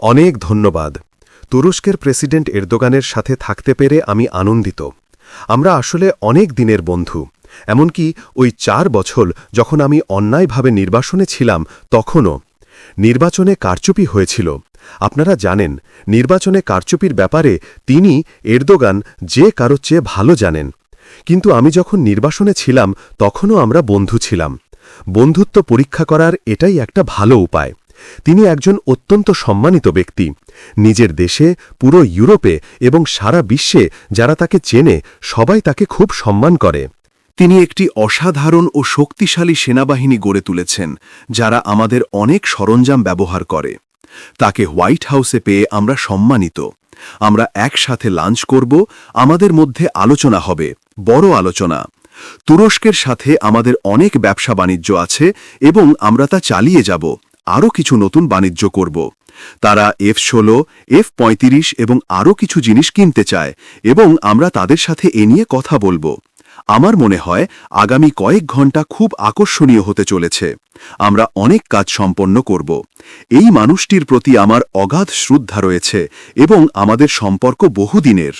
অনেক ধন্যবাদ। তুরস্কের প্রেসিডেন্ট এরদোগানের সাথে থাকতে পেরে আমি আনন্দিত। আমরা আসলে অনেক দিনের বন্ধু। এমনকি ওই চার বছর যখন আমি অন্যায়ভাবে নির্বাসনে ছিলাম, তখনও। নির্বাচনে কারচুপি হয়েছিল। আপনারা জানেন, নির্বাচনে কারচুপির ব্যাপারে তিনি, এরদোগান, যে কারও চেয়ে ভালো জানেন। কিন্তু আমি যখন নির্বাসনে ছিলাম, তখনও আমরা বন্ধু ছিলাম। বন্ধুত্ব পরীক্ষা করার এটাই একটা ভালো উপায়। তিনি একজন অত্যন্ত সম্মানিত ব্যক্তি। নিজের দেশে, পুরো ইউরোপে এবং সারা বিশ্বে যারা তাকে চেনে, সবাই তাকে খুব সম্মান করে। তিনি একটি অসাধারণ ও শক্তিশালী সেনাবাহিনী গড়ে তুলেছেন, যারা আমাদের অনেক সরঞ্জাম ব্যবহার করে। তাকে হোয়াইট হাউসে পেয়ে আমরা সম্মানিত। আমরা একসাথে লাঞ্চ করব, আমাদের মধ্যে আলোচনা হবে, বড় আলোচনা। তুরস্কের সাথে আমাদের অনেক ব্যবসা বাণিজ্য আছে এবং আমরা তা চালিয়ে যাব। আরও কিছু নতুন বাণিজ্য করব। তারা এফ ষোলো এফ পঁয়ত্রিশ এবং আরও কিছু জিনিস কিনতে চায় এবং আমরা তাদের সাথে এ নিয়ে কথা বলব। আমার মনে হয় আগামী কয়েক ঘণ্টা খুব আকর্ষণীয় হতে চলেছে। আমরা অনেক কাজ সম্পন্ন করব। এই মানুষটির প্রতি আমার অগাধ শ্রদ্ধা রয়েছে এবং আমাদের সম্পর্ক বহুদিনের।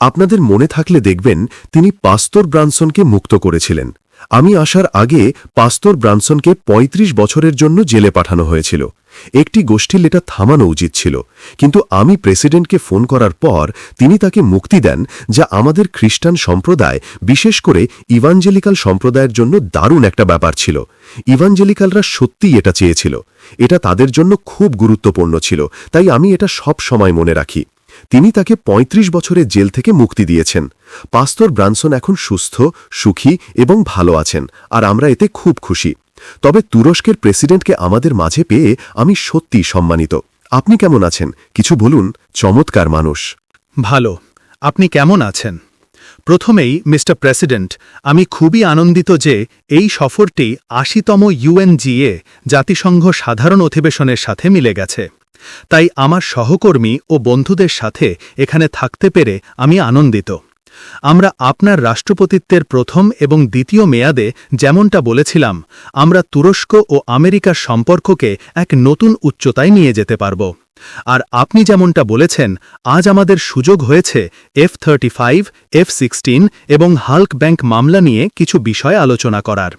আপনাদের মনে থাকলে দেখবেন তিনি পাস্তর ব্রানসনকে মুক্ত করেছিলেন। আমি আসার আগে পাস্তর ব্রানসনকে ৩৫ বছরের জন্য জেলে পাঠানো হয়েছিল। একটি গোষ্ঠীর এটা থামানো উচিত ছিল, কিন্তু আমি প্রেসিডেন্টকে ফোন করার পর তিনি তাকে মুক্তি দেন, যা আমাদের খ্রিস্টান সম্প্রদায়, বিশেষ করে ইভাঞ্জেলিক্যাল সম্প্রদায়ের জন্য দারুণ একটা ব্যাপার ছিল। ইভাঞ্জেলিক্যালরা সত্যিই এটা চেয়েছিল। এটা তাদের জন্য খুব গুরুত্বপূর্ণ ছিল, তাই আমি এটা সব সময় মনে রাখি। তিনি তাকে ৩৫ বছরের জেল থেকে মুক্তি দিয়েছেন। পাস্তর ব্রানসন এখন সুস্থ, সুখী এবং ভালো আছেন, আর আমরা এতে খুব খুশি। তবে তুরস্কের প্রেসিডেন্টকে আমাদের মাঝে পেয়ে আমি সত্যিই সম্মানিত। আপনি কেমন আছেন? কিছু বলুন, চমৎকার মানুষ। ভালো। আপনি কেমন আছেন? প্রথমেই, মিস্টার প্রেসিডেন্ট, আমি খুবই আনন্দিত যে এই সফরটি আশিতম ইউএনজিএ, জাতিসংঘ সাধারণ অধিবেশনের সাথে মিলে গেছে। তাই আমার সহকর্মী ও বন্ধুদের সাথে এখানে থাকতে পেরে আমি আনন্দিত। আমরা আপনার রাষ্ট্রপতিত্বের প্রথম এবং দ্বিতীয় মেয়াদে যেমনটা বলেছিলাম, আমরা তুরস্ক ও আমেরিকার সম্পর্ককে এক নতুন উচ্চতায় নিয়ে যেতে পারব। আর আপনি যেমনটা বলেছেন, আজ আমাদের সুযোগ হয়েছে F thirty five F sixteen এবং হাল্ক ব্যাংক মামলা নিয়ে কিছু বিষয় আলোচনা করার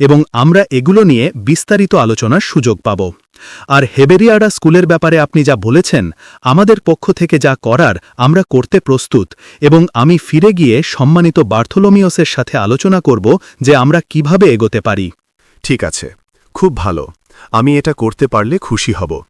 এবং আমরা এগুলো নিয়ে বিস্তারিত আলোচনার সুযোগ পাব। আর হেবেরিয়াডা স্কুলের ব্যাপারে আপনি যা বলেছেন, আমাদের পক্ষ থেকে যা করার আমরা করতে প্রস্তুত এবং আমি ফিরে গিয়ে সম্মানিত বার্থোলোমিওসের সাথে আলোচনা করব যে আমরা কীভাবে এগোতে পারি। ঠিক আছে। খুব ভালো। আমি এটা করতে পারলে খুশি হব।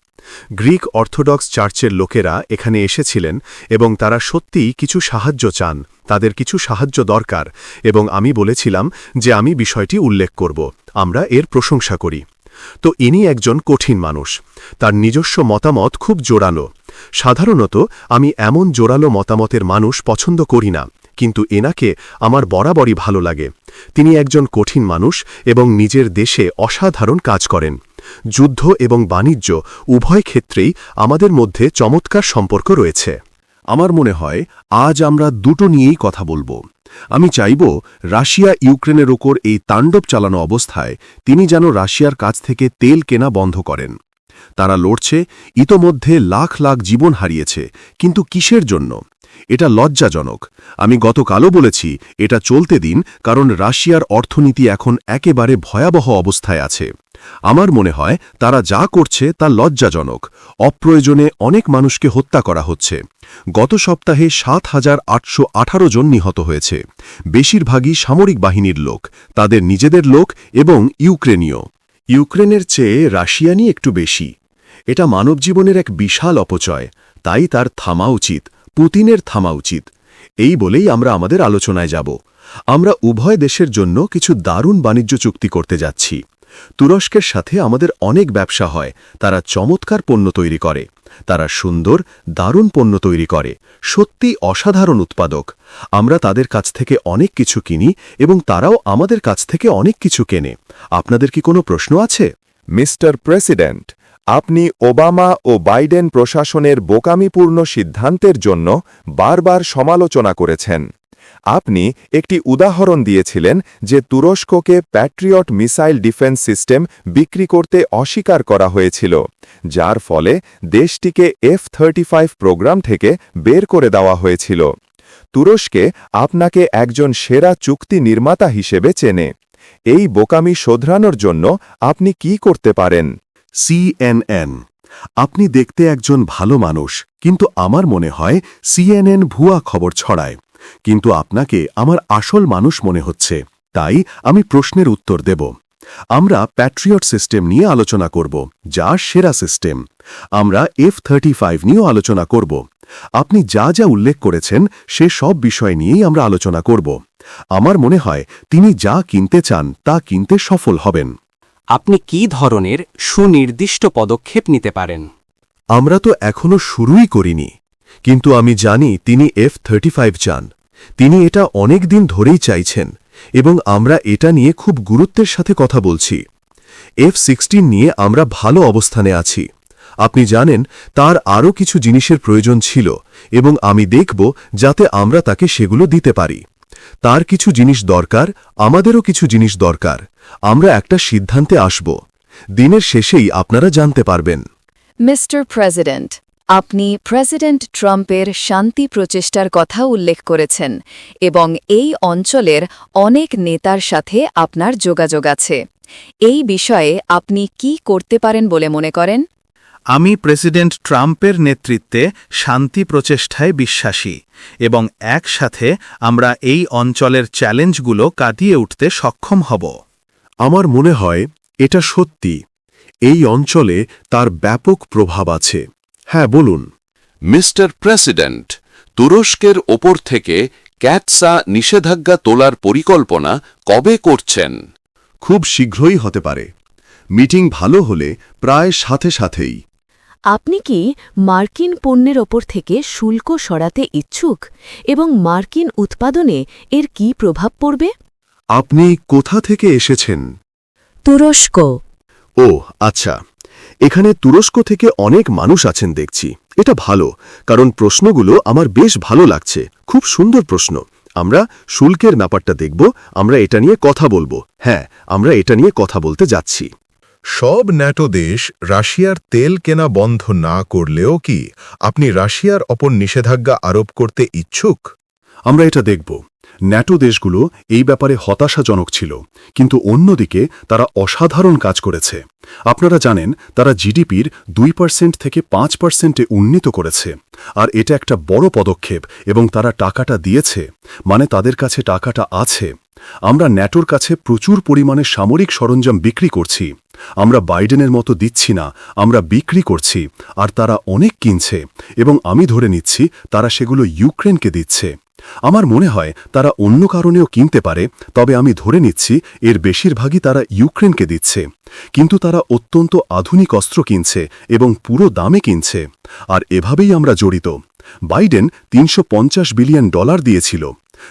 গ্রিক অর্থোডক্স চার্চের লোকেরা এখানে এসেছিলেন এবং তারা সত্যিই কিছু সাহায্য চান, তাদের কিছু সাহায্য দরকার এবং আমি বলেছিলাম যে আমি বিষয়টি উল্লেখ করব। আমরা এর প্রশংসা করি। তো ইনি একজন কঠিন মানুষ। তার নিজস্ব মতামত খুব জোরালো। সাধারণত আমি এমন জোরালো মতামতের মানুষ পছন্দ করি না, কিন্তু এনাকে আমার বরাবরই ভালো লাগে। তিনি একজন কঠিন মানুষ এবং নিজের দেশে অসাধারণ কাজ করেন। যুদ্ধ এবং বাণিজ্য উভয় ক্ষেত্রেই আমাদের মধ্যে চমৎকার সম্পর্ক রয়েছে। আমার মনে হয়, আজ আমরা দুটো নিয়েই কথা বলব। আমি চাইব রাশিয়া ইউক্রেনের ওপর এই তাণ্ডব চালানো অবস্থায় তিনি যেন রাশিয়ার কাছ থেকে তেল কেনা বন্ধ করেন। তারা লড়ছে, ইতোমধ্যে লাখ লাখ জীবন হারিয়েছে, কিন্তু কিসের জন্য? এটা লজ্জাজনক। আমি গতকালও বলেছি, এটা চলতে দিন, কারণ রাশিয়ার অর্থনীতি এখন একেবারে ভয়াবহ অবস্থায় আছে। আমার মনে হয়, তারা যা করছে তা লজ্জাজনক। অপ্রয়োজনে অনেক মানুষকে হত্যা করা হচ্ছে। গত সপ্তাহে সাত হাজার আটশো আঠারো জন নিহত হয়েছে। বেশিরভাগই সামরিক বাহিনীর লোক, তাদের নিজেদের লোক এবং ইউক্রেনীয়। ইউক্রেনের চেয়ে রাশিয়ানই একটু বেশি। এটা মানবজীবনের এক বিশাল অপচয়, তাই তার থামা উচিত। পুতিনের থামা উচিত। এই বলেই আমরা আমাদের আলোচনায় যাব। আমরা উভয় দেশের জন্য কিছু দারুণ বাণিজ্য চুক্তি করতে যাচ্ছি। তুরস্কের সাথে আমাদের অনেক ব্যবসা হয়, তারা চমৎকার পণ্য তৈরি করে। তারা সুন্দর, দারুণ পণ্য তৈরি করে সত্যি অসাধারণ উৎপাদক। আমরা তাদের কাছ থেকে অনেক কিছু কিনি এবং তারাও আমাদের কাছ থেকে অনেক কিছু কেনে। আপনাদের কি কোনো প্রশ্ন আছে? মিস্টার প্রেসিডেন্ট আপনি ওবামা ও বাইডেন প্রশাসনের বোকামিপূর্ণ সিদ্ধান্তের জন্য বারবার সমালোচনা করেছেন। আপনি একটি উদাহরণ দিয়েছিলেন যে তুরস্ককে প্যাট্রিয়ট মিসাইল ডিফেন্স সিস্টেম বিক্রি করতে অস্বীকার করা হয়েছিল, যার ফলে দেশটিকে এফ থার্টি প্রোগ্রাম থেকে বের করে দেওয়া হয়েছিল। তুরস্কে আপনাকে একজন সেরা চুক্তি নির্মাতা হিসেবে চেনে। এই বোকামি শোধরানোর জন্য আপনি কি করতে পারেন? সিএনএন আপনি দেখতে একজন ভালো মানুষ, কিন্তু আমার মনে হয় সিএনএন ভুয়া খবর ছড়ায়। কিন্তু আপনাকে আমার আসল মানুষ মনে হচ্ছে, তাই আমি প্রশ্নের উত্তর দেব। আমরা প্যাট্রিয়ট সিস্টেম নিয়ে আলোচনা করব, যা সেরা সিস্টেম আমরা এফ থার্টি ফাইভ নিয়েও আলোচনা করব। আপনি যা যা উল্লেখ করেছেন, সে সব বিষয় নিয়েই আমরা আলোচনা করব। আমার মনে হয়, তিনি যা কিনতে চান, তা কিনতে সফল হবেন। আপনি কি ধরনের সুনির্দিষ্ট পদক্ষেপ নিতে পারেন? আমরা তো এখনও শুরুই করিনি, কিন্তু আমি জানি তিনি এফ থার্টি ফাইভ চান। তিনি এটা অনেক দিন ধরেই চাইছেন, এবং আমরা এটা নিয়ে খুব গুরুত্বের সাথে কথা বলছি। এফ সিক্সটিন নিয়ে আমরা ভালো অবস্থানে আছি। আপনি জানেন, তার আরও কিছু জিনিসের প্রয়োজন ছিল, এবং আমি দেখব যাতে আমরা তাকে সেগুলো দিতে পারি। তার কিছু জিনিস দরকার, আমাদেরও কিছু জিনিস দরকার। আমরা একটা সিদ্ধান্তে আসব। দিনের শেষেই আপনারা জানতে পারবেন। মিস্টার প্রেসিডেন্ট, আপনি প্রেসিডেন্ট ট্রাম্পের শান্তি প্রচেষ্টার কথা উল্লেখ করেছেন এবং এই অঞ্চলের অনেক নেতার সাথে আপনার যোগাযোগ আছে। এই বিষয়ে আপনি কি করতে পারেন বলে মনে করেন? আমি প্রেসিডেন্ট ট্রাম্পের নেতৃত্বে শান্তি প্রচেষ্টায় বিশ্বাসী এবং একসাথে আমরা এই অঞ্চলের চ্যালেঞ্জগুলো কাটিয়ে উঠতে সক্ষম হব। আমার মনে হয় এটা সত্যি। এই অঞ্চলে তার ব্যাপক প্রভাব আছে। হ্যাঁ বলুন। মিস্টার প্রেসিডেন্ট তুরস্কের ওপর থেকে ক্যাটসা নিষেধাজ্ঞা তোলার পরিকল্পনা কবে করছেন? খুব শীঘ্রই হতে পারে। মিটিং ভালো হলে প্রায় সাথে সাথেই। আপনি কি মার্কিন পণ্যের ওপর থেকে শুল্ক সরাতে ইচ্ছুক এবং মার্কিন উৎপাদনে এর কি প্রভাব পড়বে? আপনি কোথা থেকে এসেছেন? তুরস্ক। ও আচ্ছা। এখানে তুরস্ক থেকে অনেক মানুষ আছেন দেখছি। এটা ভালো কারণ প্রশ্নগুলো আমার বেশ ভালো লাগছে। খুব সুন্দর প্রশ্ন। আমরা শুল্কের ব্যাপারটা দেখব আমরা এটা নিয়ে কথা বলব। হ্যাঁ আমরা এটা নিয়ে কথা বলতে যাচ্ছি। সব ন্যাটো দেশ রাশিয়ার তেল কেনা বন্ধ না করলেও কি আপনি রাশিয়ার অপর নিষেধাজ্ঞা আরোপ করতে ইচ্ছুক? আমরা এটা দেখব। ন্যাটো দেশগুলো এই ব্যাপারে হতাশাজনক ছিল, কিন্তু অন্যদিকে তারা অসাধারণ কাজ করেছে। আপনারা জানেন, তারা জিডিপির দুই পার্সেন্ট থেকে পাঁচ পার্সেন্টে উন্নীত করেছে। আর এটা একটা বড় পদক্ষেপ এবং তারা টাকাটা দিয়েছে মানে তাদের কাছে টাকাটা আছে। আমরা ন্যাটোর কাছে প্রচুর পরিমাণে সামরিক সরঞ্জাম বিক্রি করছি। আমরা বাইডেনের মতো দিচ্ছি না, আমরা বিক্রি করছি, আর তারা অনেক কিনছে, এবং আমি ধরে নিচ্ছি তারা সেগুলো ইউক্রেনকে দিচ্ছে। আমার মনে হয় তারা অন্য কারণেও কিনতে পারে, তবে আমি ধরে নিচ্ছি এর বেশিরভাগই তারা ইউক্রেনকে দিচ্ছে। কিন্তু তারা অত্যন্ত আধুনিক অস্ত্র কিনছে এবং পুরো দামে কিনছে। আর এভাবেই আমরা জড়িত। বাইডেন তিনশো পঞ্চাশ বিলিয়ন ডলার দিয়েছিল।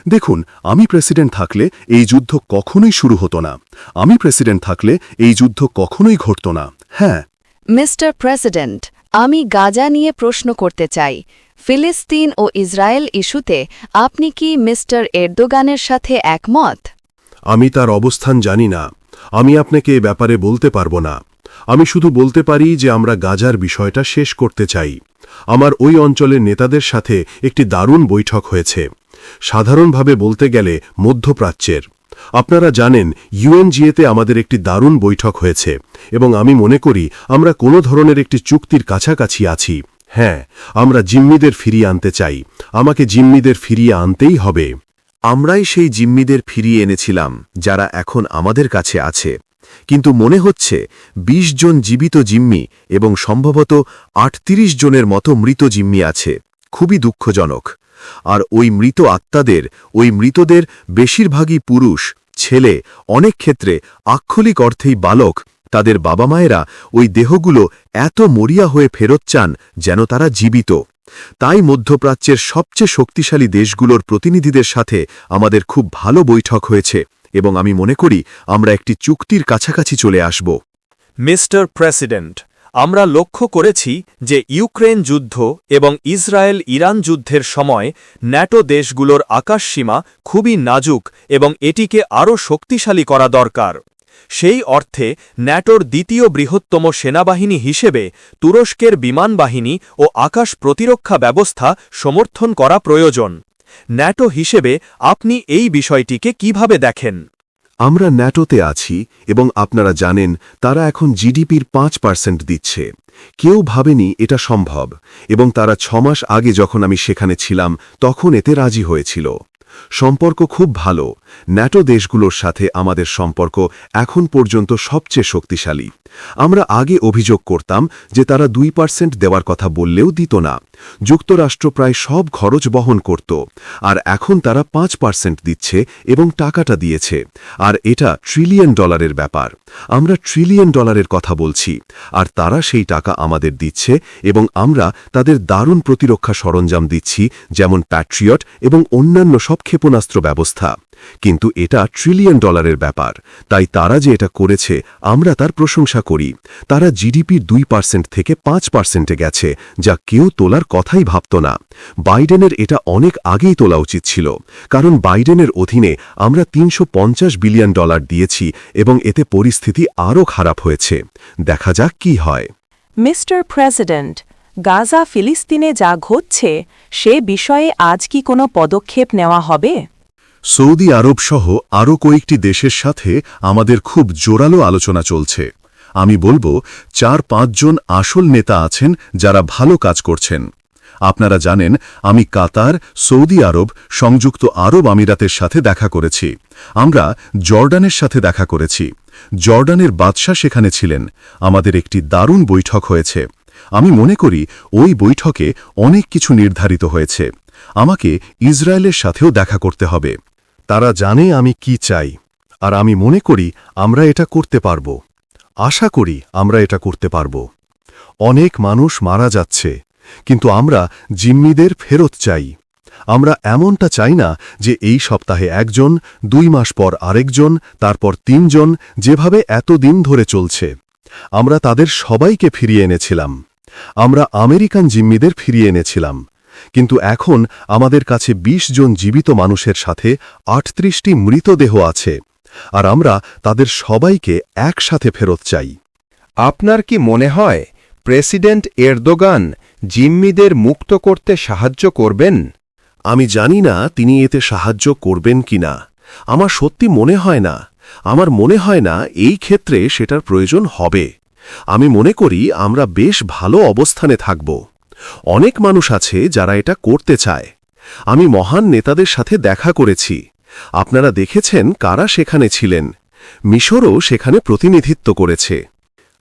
দেখুন আমি প্রেসিডেন্ট থাকলে এই যুদ্ধ কখনোই শুরু হতো না। আমি প্রেসিডেন্ট থাকলে এই যুদ্ধ কখনোই ঘটত না। হ্যাঁ। মিস্টার প্রেসিডেন্ট আমি গাজা নিয়ে প্রশ্ন করতে চাই। ফিলিস্তিন ও ইসরায়েল ইস্যুতে আপনি কি মিস্টার এরদোগানের সাথে একমত? আমি তার অবস্থান জানি না। আমি আপনাকে এ ব্যাপারে বলতে পারব না। আমি শুধু বলতে পারি যে আমরা গাজার বিষয়টা শেষ করতে চাই। আমার ওই অঞ্চলের নেতাদের সাথে একটি দারুণ বৈঠক হয়েছে। সাধারণভাবে বলতে গেলে মধ্যপ্রাচ্যের। আপনারা জানেন ইউএনজিএতে আমাদের একটি দারুণ বৈঠক হয়েছে এবং আমি মনে করি আমরা কোনো ধরনের একটি চুক্তির কাছাকাছি আছি। হ্যাঁ আমরা জিম্মিদের ফিরিয়ে আনতে চাই। আমাকে জিম্মিদের ফিরিয়ে আনতেই হবে। আমরাই সেই জিম্মিদের ফিরিয়ে এনেছিলাম, যারা এখন আমাদের কাছে আছে। কিন্তু মনে হচ্ছে ২০ জন জীবিত জিম্মি এবং সম্ভবত আটত্রিশ জনের মতো মৃত জিম্মি আছে। খুবই দুঃখজনক। আর ওই মৃত আত্মাদের, ওই মৃতদের বেশিরভাগই পুরুষ, ছেলে, অনেক ক্ষেত্রে আক্ষলিক অর্থেই বালক, তাদের বাবা মায়েরা ওই দেহগুলো এত মরিয়া হয়ে ফেরত চান যেন তারা জীবিত। তাই মধ্যপ্রাচ্যের সবচেয়ে শক্তিশালী দেশগুলোর প্রতিনিধিদের সাথে আমাদের খুব ভালো বৈঠক হয়েছে এবং আমি মনে করি আমরা একটি চুক্তির কাছাকাছি চলে আসব। মিস্টার প্রেসিডেন্ট আমরা লক্ষ্য করেছি যে ইউক্রেন যুদ্ধ এবং ইসরায়েল ইরান যুদ্ধের সময় ন্যাটো দেশগুলোর আকাশসীমা খুবই নাজুক এবং এটিকে আরও শক্তিশালী করা দরকার। সেই অর্থে ন্যাটোর দ্বিতীয় বৃহত্তম সেনাবাহিনী হিসেবে তুরস্কের বিমান বাহিনী ও আকাশ প্রতিরক্ষা ব্যবস্থা সমর্থন করা প্রয়োজন। ন্যাটো হিসেবে আপনি এই বিষয়টিকে কীভাবে দেখেন? আমরা ন্যাটোতে আছি এবং আপনারা জানেন তারা এখন জিডিপির পাঁচ পার্সেন্ট দিচ্ছে। কেউ ভাবেনি এটা সম্ভব এবং তারা ছমাস আগে যখন আমি সেখানে ছিলাম, তখন এতে রাজি হয়েছিল। সম্পর্ক খুব ভালো। ন্যাটো দেশগুলোর সাথে আমাদের সম্পর্ক এখন পর্যন্ত সবচেয়ে শক্তিশালী। আমরা আগে অভিযোগ করতাম যে তারা দুই পার্সেন্ট দেওয়ার কথা বললেও দিত না। যুক্তরাষ্ট্র প্রায় সব খরচ বহন করত, আর এখন তারা পাঁচ পার্সেন্ট দিচ্ছে এবং টাকাটা দিয়েছে, আর এটা ট্রিলিয়ন ডলারের ব্যাপার। আমরা ট্রিলিয়ন ডলারের কথা বলছি, আর তারা সেই টাকা আমাদের দিচ্ছে এবং আমরা তাদের দারুণ প্রতিরক্ষা সরঞ্জাম দিচ্ছি, যেমন প্যাট্রিয়ট এবং অন্যান্য সব ক্ষেপণাস্ত্র ব্যবস্থা। কিন্তু এটা ট্রিলিয়ন ডলারের ব্যাপার। তাই তারা যে এটা করেছে, আমরা তার প্রশংসা করি। তারা জিডিপির দুই পার্সেন্ট থেকে পাঁচ পার্সেন্টে গেছে, যা কেউ তোলার কথাই ভাবত না। বাইডেনের এটা অনেক আগেই তোলা উচিত ছিল, কারণ বাইডেনের অধীনে আমরা তিনশো পঞ্চাশ বিলিয়ন ডলার দিয়েছি এবং এতে পরিস্থিতি আরও খারাপ হয়েছে। দেখা যাক কি হয়। মিস্টার প্রেসিডেন্ট গাজা ফিলিস্তিনে যা ঘটছে, সে বিষয়ে আজ কি কোনো পদক্ষেপ নেওয়া হবে? সৌদি আরব সহ আরও কয়েকটি দেশের সাথে আমাদের খুব জোরালো আলোচনা চলছে। আমি বলব, চার পাঁচজন আসল নেতা আছেন যারা ভালো কাজ করছেন। আপনারা জানেন, আমি কাতার, সৌদি আরব, সংযুক্ত আরব আমিরাতের সাথে দেখা করেছি। আমরা জর্ডানের সাথে দেখা করেছি। জর্ডানের বাদশাহ সেখানে ছিলেন। আমাদের একটি দারুণ বৈঠক হয়েছে। আমি মনে করি, ওই বৈঠকে অনেক কিছু নির্ধারিত হয়েছে। আমাকে ইসরায়েলের সাথেও দেখা করতে হবে। তারা জানে আমি কি চাই। আর আমি মনে করি আমরা এটা করতে পারব। আশা করি আমরা এটা করতে পারব। অনেক মানুষ মারা যাচ্ছে, কিন্তু আমরা জিম্মিদের ফেরত চাই। আমরা এমনটা চাই না যে এই সপ্তাহে একজন, দুই মাস পর আরেকজন, তারপর তিনজন, যেভাবে এত দিন ধরে চলছে। আমরা তাদের সবাইকে ফিরিয়ে এনেছিলাম। আমরা আমেরিকান জিম্মিদের ফিরিয়ে এনেছিলাম। কিন্তু এখন আমাদের কাছে ২০ জন জীবিত মানুষের সাথে আটত্রিশটি মৃতদেহ আছে আর আমরা তাদের সবাইকে একসাথে ফেরত চাই। আপনার কি মনে হয় প্রেসিডেন্ট এরদোগান জিম্মিদের মুক্ত করতে সাহায্য করবেন? আমি জানি না তিনি এতে সাহায্য করবেন কিনা আমার সত্যি মনে হয় না। আমার মনে হয় না এই ক্ষেত্রে সেটার প্রয়োজন হবে। আমি মনে করি আমরা বেশ ভালো অবস্থানে থাকব। অনেক মানুষ আছে যারা এটা করতে চায়। আমি মহান নেতাদের সাথে দেখা করেছি। আপনারা দেখেছেন কারা সেখানে ছিলেন। মিশরও সেখানে প্রতিনিধিত্ব করেছে।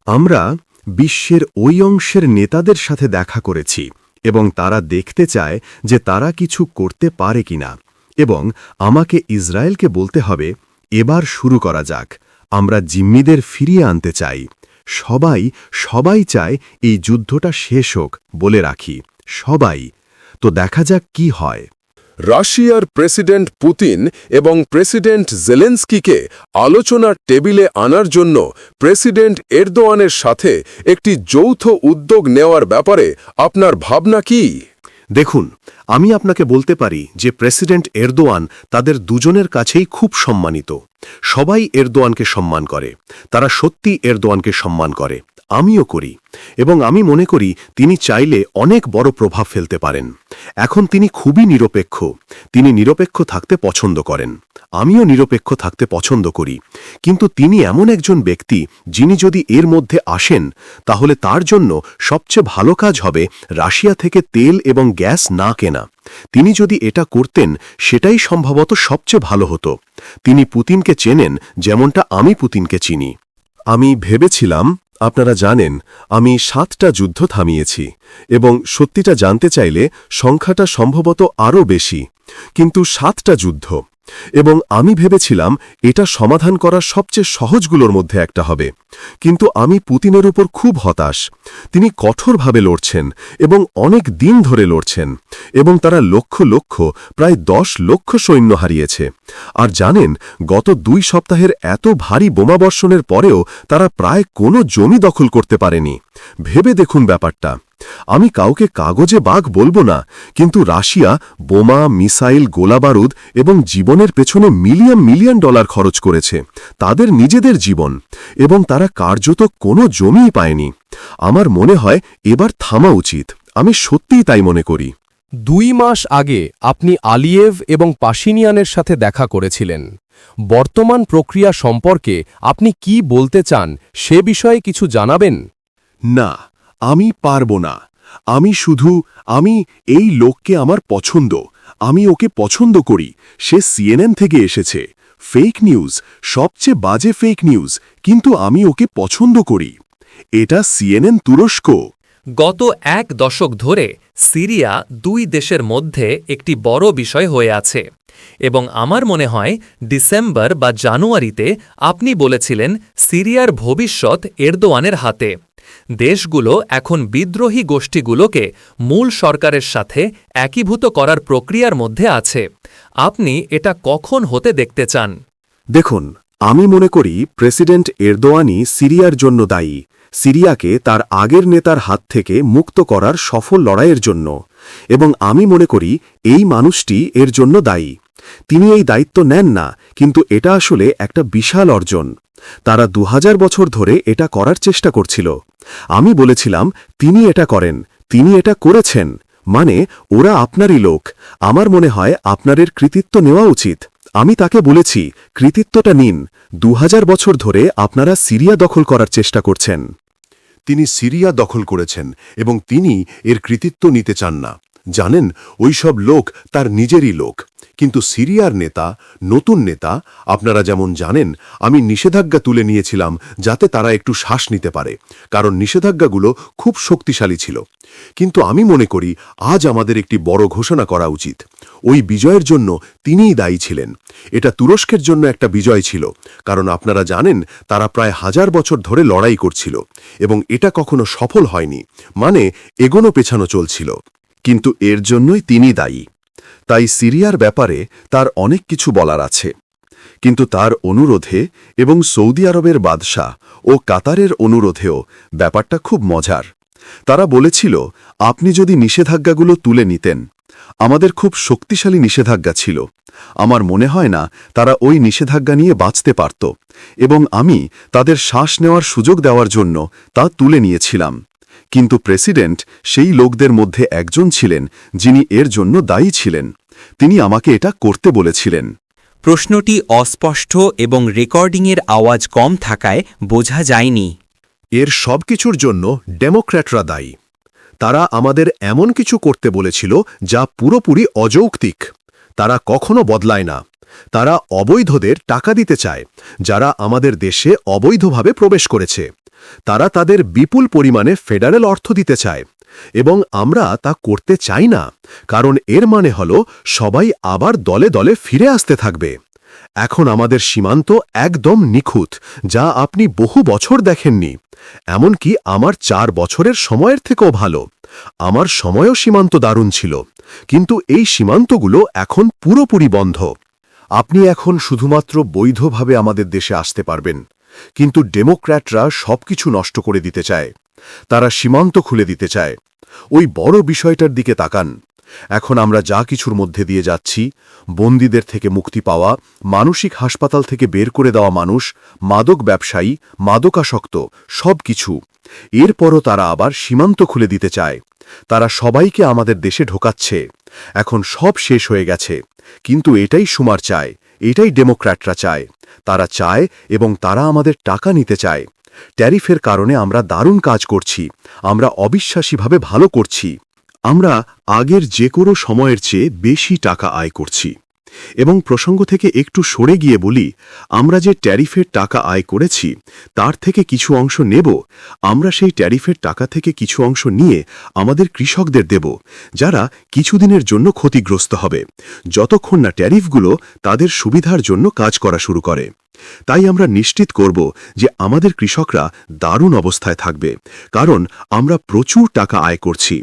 আমরা বিশ্বের ওই অংশের নেতাদের সাথে দেখা করেছি এবং তারা দেখতে চায় যে তারা কিছু করতে পারে কিনা। এবং আমাকে ইসরায়েলকে বলতে হবে, এবার শুরু করা যাক। আমরা জিম্মিদের ফিরিয়ে আনতে চাই। সবাই সবাই চায় এই যুদ্ধটা শেষ হোক বলে রাখি। সবাই। তো দেখা যাক কি হয়। রাশিয়ার প্রেসিডেন্ট পুতিন এবং প্রেসিডেন্ট জেলেন্সকিকে আলোচনার টেবিলে আনার জন্য প্রেসিডেন্ট এরদোয়ানের সাথে একটি যৌথ উদ্যোগ নেওয়ার ব্যাপারে আপনার ভাবনা কি? দেখুন আমি আপনাকে বলতে পারি যে প্রেসিডেন্ট এরদোয়ান তাদের দুজনের কাছেই খুব সম্মানিত। সবাই এরদোয়ানকে সম্মান করে। তারা সত্যি এরদোয়ানকে সম্মান করে। আমিও করি। এবং আমি মনে করি তিনি চাইলে অনেক বড় প্রভাব ফেলতে পারেন। এখন তিনি খুবই নিরপেক্ষ। তিনি নিরপেক্ষ থাকতে পছন্দ করেন। আমিও নিরপেক্ষ থাকতে পছন্দ করি। কিন্তু তিনি এমন একজন ব্যক্তি যিনি যদি এর মধ্যে আসেন, তাহলে তার জন্য সবচেয়ে ভালো কাজ হবে রাশিয়া থেকে তেল এবং গ্যাস না কেনা। তিনি যদি এটা করতেন, সেটাই সম্ভবত সবচেয়ে ভালো হতো। তিনি পুতিনকে চেনেন, যেমনটা আমি পুতিনকে চিনি। আমি ভেবেছিলাম, আপনারা জানেন, আমি সাতটা যুদ্ধ থামিয়েছি, এবং সত্যিটা জানতে চাইলে সংখ্যাটা সম্ভবত আরও বেশি। কিন্তু সাতটা যুদ্ধ এবং আমি ভেবেছিলাম এটা সমাধান করার সবচেয়ে সহজগুলোর মধ্যে একটা হবে। কিন্তু আমি পুতিনের উপর খুব হতাশ। তিনি কঠোরভাবে লড়ছেন এবং অনেক দিন ধরে লড়ছেন এবং তারা লক্ষ লক্ষ, প্রায় দশ লক্ষ সৈন্য হারিয়েছে। আর জানেন, গত দুই সপ্তাহের এত ভারী বোমাবর্ষণের পরেও তারা প্রায় কোনো জমি দখল করতে পারেনি। ভেবে দেখুন ব্যাপারটা। আমি কাউকে কাগজে বাঘ বলব না কিন্তু রাশিয়া বোমা মিসাইল গোলাবারুদ এবং জীবনের পেছনে মিলিয়ন মিলিয়ন ডলার খরচ করেছে। তাদের নিজেদের জীবন এবং তারা কার্যত কোনো জমিই পায়নি। আমার মনে হয় এবার থামা উচিত আমি সত্যিই তাই মনে করি। দুই মাস আগে আপনি আলিয়েভ এবং পাশিনিয়ানের সাথে দেখা করেছিলেন। বর্তমান প্রক্রিয়া সম্পর্কে আপনি কি বলতে চান সে বিষয়ে কিছু জানাবেন? না আমি পারব না। আমি শুধু, আমি এই লোককে আমার পছন্দ। আমি ওকে পছন্দ করি। সে সিএনএন থেকে এসেছে। ফেক নিউজ সবচেয়ে বাজে ফেক নিউজ কিন্তু আমি ওকে পছন্দ করি। এটা সিএনএন তুরস্ক। গত এক দশক ধরে সিরিয়া দুই দেশের মধ্যে একটি বড় বিষয় হয়ে আছে এবং আমার মনে হয় ডিসেম্বর বা জানুয়ারিতে আপনি বলেছিলেন সিরিয়ার ভবিষ্যৎ এরদোয়ানের হাতে। দেশগুলো এখন বিদ্রোহী গোষ্ঠীগুলোকে মূল সরকারের সাথে একীভূত করার প্রক্রিয়ার মধ্যে আছে। আপনি এটা কখন হতে দেখতে চান? দেখুন, আমি মনে করি প্রেসিডেন্ট এরদোয়ানি সিরিয়ার জন্য দায়ী। সিরিয়াকে তার আগের নেতার হাত থেকে মুক্ত করার সফল লড়াইয়ের জন্য। এবং আমি মনে করি, এই মানুষটি এর জন্য দায়ী। তিনি এই দায়িত্ব নেন না, কিন্তু এটা আসলে একটা বিশাল অর্জন। তারা দু বছর ধরে এটা করার চেষ্টা করছিল। আমি বলেছিলাম, তিনি এটা করেন, তিনি এটা করেছেন। মানে ওরা আপনারই লোক। আমার মনে হয় আপনারের কৃতিত্ব নেওয়া উচিত। আমি তাকে বলেছি, কৃতিত্বটা নিন। দু হাজার বছর ধরে আপনারা সিরিয়া দখল করার চেষ্টা করছেন। তিনি সিরিয়া দখল করেছেন এবং তিনি এর কৃতিত্ব নিতে চান না। জানেন, ওইসব লোক তার নিজেরই লোক। কিন্তু সিরিয়ার নেতা, নতুন নেতা, আপনারা যেমন জানেন, আমি নিষেধাজ্ঞা তুলে নিয়েছিলাম যাতে তারা একটু শ্বাস নিতে পারে, কারণ নিষেধাজ্ঞাগুলো খুব শক্তিশালী ছিল। কিন্তু আমি মনে করি, আজ আমাদের একটি বড় ঘোষণা করা উচিত। ওই বিজয়ের জন্য তিনিই দায়ী ছিলেন। এটা তুরস্কের জন্য একটা বিজয় ছিল, কারণ আপনারা জানেন, তারা প্রায় হাজার বছর ধরে লড়াই করছিল, এবং এটা কখনো সফল হয়নি মানে এগোনো পেছানো চলছিল। কিন্তু এর জন্যই তিনি দায়ী। তাই সিরিয়ার ব্যাপারে তার অনেক কিছু বলার আছে। কিন্তু তার অনুরোধে এবং সৌদি আরবের বাদশাহ ও কাতারের অনুরোধেও ব্যাপারটা খুব মজার। তারা বলেছিল, আপনি যদি নিষেধাজ্ঞাগুলো তুলে নিতেন, আমাদের খুব শক্তিশালী নিষেধাজ্ঞা ছিল। আমার মনে হয় না তারা ওই নিষেধাজ্ঞা নিয়ে বাঁচতে পারত এবং আমি তাদের শ্বাস নেওয়ার সুযোগ দেওয়ার জন্য তা তুলে নিয়েছিলাম। কিন্তু প্রেসিডেন্ট সেই লোকদের মধ্যে একজন ছিলেন যিনি এর জন্য দায়ী ছিলেন। তিনি আমাকে এটা করতে বলেছিলেন। প্রশ্নটি অস্পষ্ট এবং রেকর্ডিংয়ের আওয়াজ কম থাকায় বোঝা যায়নি। এর সব কিছুর জন্য ডেমোক্র্যাটরা দায়ী। তারা আমাদের এমন কিছু করতে বলেছিল যা পুরোপুরি অযৌক্তিক। তারা কখনো বদলায় না। তারা অবৈধদের টাকা দিতে চায়, যারা আমাদের দেশে অবৈধভাবে প্রবেশ করেছে। তারা তাদের বিপুল পরিমাণে ফেডারেল অর্থ দিতে চায় এবং আমরা তা করতে চাই না, কারণ এর মানে হল সবাই আবার দলে দলে ফিরে আসতে থাকবে। এখন আমাদের সীমান্ত একদম নিখুঁত, যা আপনি বহু বছর দেখেননি। এমনকি আমার চার বছরের সময়ের থেকেও ভালো। আমার সময়ও সীমান্ত দারুণ ছিল, কিন্তু এই সীমান্তগুলো এখন পুরোপুরি বন্ধ। আপনি এখন শুধুমাত্র বৈধভাবে আমাদের দেশে আসতে পারবেন, কিন্তু ডেমোক্র্যাটরা সবকিছু নষ্ট করে দিতে চায়, তারা সীমান্ত খুলে দিতে চায়। ওই বড় বিষয়টার দিকে তাকান। এখন আমরা যা কিছুর মধ্যে দিয়ে যাচ্ছি, বন্দীদের থেকে মুক্তি পাওয়া, মানসিক হাসপাতাল থেকে বের করে দেওয়া মানুষ, মাদক ব্যবসায়ী, মাদকাসক্ত সব কিছু এরপরও তারা আবার সীমান্ত খুলে দিতে চায়। তারা সবাইকে আমাদের দেশে ঢোকাচ্ছে। এখন সব শেষ হয়ে গেছে। কিন্তু এটাই সুমার চায়, এটাই ডেমোক্র্যাটরা চায়। তারা চায় এবং তারা আমাদের টাকা নিতে চায়। ট্যারিফের কারণে আমরা দারুণ কাজ করছি, আমরা অবিশ্বাসীভাবে ভালো করছি। আমরা আগের যে কোনো সময়ের চেয়ে বেশি টাকা আয় করছি। এবং প্রসঙ্গ থেকে একটু সরে গিয়ে বলি, আমরা যে ট্যারিফের টাকা আয় করেছি, তার থেকে কিছু অংশ নেব, আমরা সেই ট্যারিফের টাকা থেকে কিছু অংশ নিয়ে আমাদের কৃষকদের দেব, যারা কিছুদিনের জন্য ক্ষতিগ্রস্ত হবে। যতক্ষণ না ট্যারিফগুলো তাদের সুবিধার জন্য কাজ করা শুরু করে। তাই আমরা নিশ্চিত করব যে আমাদের কৃষকরা দারুণ অবস্থায় থাকবে, কারণ আমরা প্রচুর টাকা আয় করছি।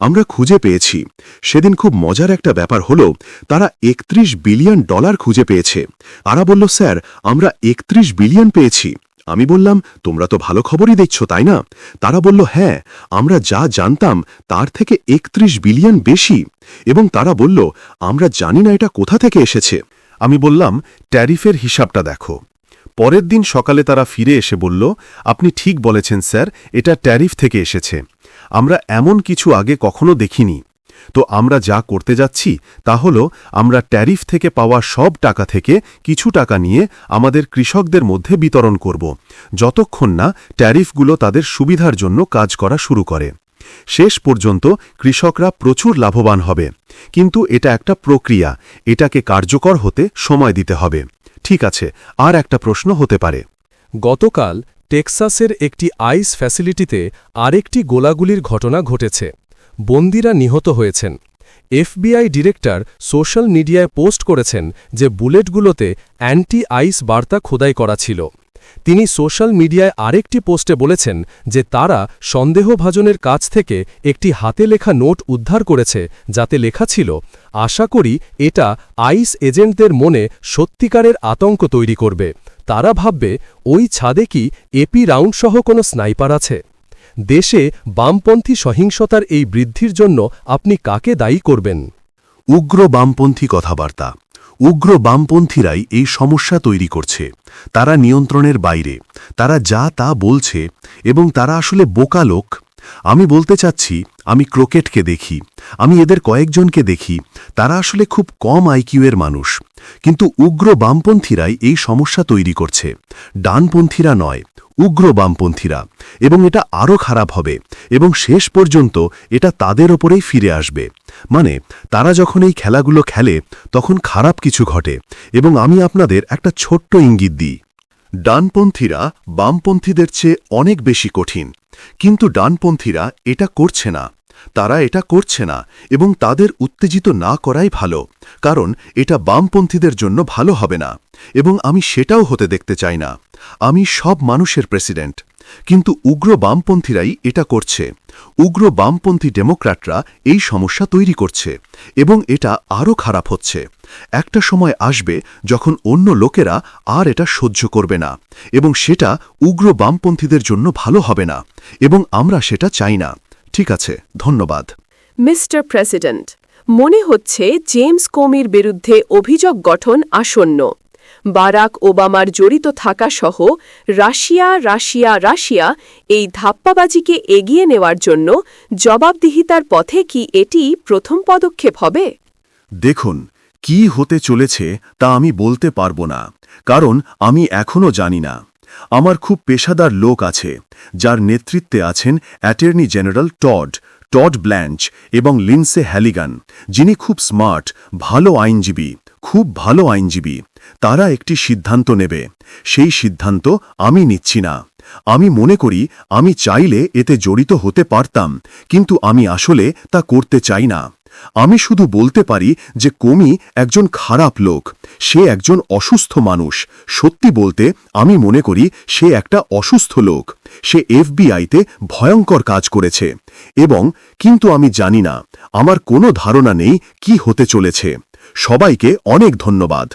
আমরা খুঁজে পেয়েছি। সেদিন খুব মজার একটা ব্যাপার হলো, তারা একত্রিশ বিলিয়ন ডলার খুঁজে পেয়েছে। তারা বলল, স্যার, আমরা একত্রিশ বিলিয়ন পেয়েছি। আমি বললাম, তোমরা তো ভালো খবরই দিচ্ছ, তাই না? তারা বলল হ্যাঁ আমরা যা জানতাম তার থেকে একত্রিশ বিলিয়ন বেশি। এবং তারা বলল, আমরা জানি না এটা কোথা থেকে এসেছে। আমি বললাম, ট্যারিফের হিসাবটা দেখো। পরের দিন সকালে তারা ফিরে এসে বলল, আপনি ঠিক বলেছেন, স্যার, এটা ট্যারিফ থেকে এসেছে। আমরা এমন কিছু আগে কখনো দেখিনি। তো আমরা যা করতে যাচ্ছি, তা হল, আমরা ট্যারিফ থেকে পাওয়া সব টাকা থেকে কিছু টাকা নিয়ে আমাদের কৃষকদের মধ্যে বিতরণ করব। যতক্ষণ না ট্যারিফগুলো তাদের সুবিধার জন্য কাজ করা শুরু করে। শেষ পর্যন্ত কৃষকরা প্রচুর লাভবান হবে। কিন্তু এটা একটা প্রক্রিয়া। এটাকে কার্যকর হতে সময় দিতে হবে। ঠিক আছে, আর একটা প্রশ্ন হতে পারে। গতকাল টেক্সাসের একটি আইস ফ্যাসিলিটিতে আরেকটি গোলাগুলির ঘটনা ঘটেছে। বন্দিরা নিহত হয়েছেন। এফবিআই ডিরেক্টর সোশ্যাল মিডিয়ায় পোস্ট করেছেন যে বুলেটগুলোতে অ্যান্টি আইস বার্তা খোদাই করা ছিল। তিনি সোশ্যাল মিডিয়ায় আরেকটি পোস্টে বলেছেন যে তারা সন্দেহভাজনের কাছ থেকে একটি হাতে লেখা নোট উদ্ধার করেছে, যাতে লেখা ছিল, আশা করি এটা আইস এজেন্টদের মনে সত্যিকারের আতঙ্ক তৈরি করবে। তারা ভাববে, ওই ছাদে কি এপি রাউন্ডসহ কোনো স্নাইপার আছে? দেশে বামপন্থী সহিংসতার এই বৃদ্ধির জন্য আপনি কাকে দায়ী করবেন? উগ্র বামপন্থী কথাবার্তা উগ্র বামপন্থীরাই এই সমস্যা তৈরি করছে। তারা নিয়ন্ত্রণের বাইরে। তারা যা তা বলছে এবং তারা আসলে বোকা লোক। আমি বলতে চাচ্ছি, আমি ক্রোকেটকে দেখি, আমি এদের কয়েকজনকে দেখি। তারা আসলে খুব কম আইকিউয়ের মানুষ। কিন্তু উগ্র বামপন্থীরাই এই সমস্যা তৈরি করছে। ডানপন্থীরা নয় উগ্র বামপন্থীরা। এবং এটা আরও খারাপ হবে এবং শেষ পর্যন্ত এটা তাদের ওপরেই ফিরে আসবে। মানে তারা যখন এই খেলাগুলো খেলে, তখন খারাপ কিছু ঘটে। এবং আমি আপনাদের একটা ছোট্ট ইঙ্গিত দিই। ডানপন্থীরা বামপন্থীদের চেয়ে অনেক বেশি কঠিন। কিন্তু ডানপন্থীরা এটা করছে না। তারা এটা করছে না এবং তাদের উত্তেজিত না করাই ভালো, কারণ এটা বামপন্থীদের জন্য ভালো হবে না এবং আমি সেটাও হতে দেখতে চাই না। আমি সব মানুষের প্রেসিডেন্ট। কিন্তু উগ্র বামপন্থীরাই এটা করছে। উগ্র বামপন্থী ডেমোক্র্যাটরা এই সমস্যা তৈরি করছে এবং এটা আরও খারাপ হচ্ছে। একটা সময় আসবে যখন অন্য লোকেরা আর এটা সহ্য করবে না এবং সেটা উগ্র বামপন্থীদের জন্য ভালো হবে না এবং আমরা সেটা চাই না। ঠিক আছে ধন্যবাদ। মিস্টার প্রেসিডেন্ট মনে হচ্ছে জেমস কোমির বিরুদ্ধে অভিযোগ গঠন আসন্ন। বারাক ওবামার জড়িত থাকা সহ রাশিয়া রাশিয়া রাশিয়া এই ধাপ্পাবাজিকে এগিয়ে নেওয়ার জন্য জবাবদিহিতার পথে কি এটি প্রথম পদক্ষেপ হবে? দেখুন কি হতে চলেছে তা আমি বলতে পারব না কারণ আমি এখনও জানি না। আমার খুব পেশাদার লোক আছে, যার নেতৃত্বে আছেন attorney general Todd Todd Blanche এবং লিন্সে হ্যালিগান, যিনি খুব স্মার্ট, ভালো আইনজীবী, খুব ভালো আইনজীবী। তারা একটি সিদ্ধান্ত নেবে। সেই সিদ্ধান্ত আমি নিচ্ছি না। আমি মনে করি, আমি চাইলে এতে জড়িত হতে পারতাম, কিন্তু আমি আসলে তা করতে চাই না। আমি শুধু বলতে পারি যে কমি একজন খারাপ লোক। সে একজন অসুস্থ মানুষ। সত্যি বলতে, আমি মনে করি সে একটা অসুস্থ লোক। সে এফবিআইতে ভয়ঙ্কর কাজ করেছে। এবং কিন্তু আমি জানি না, আমার কোনো ধারণা নেই কি হতে চলেছে। সবাইকে অনেক ধন্যবাদ।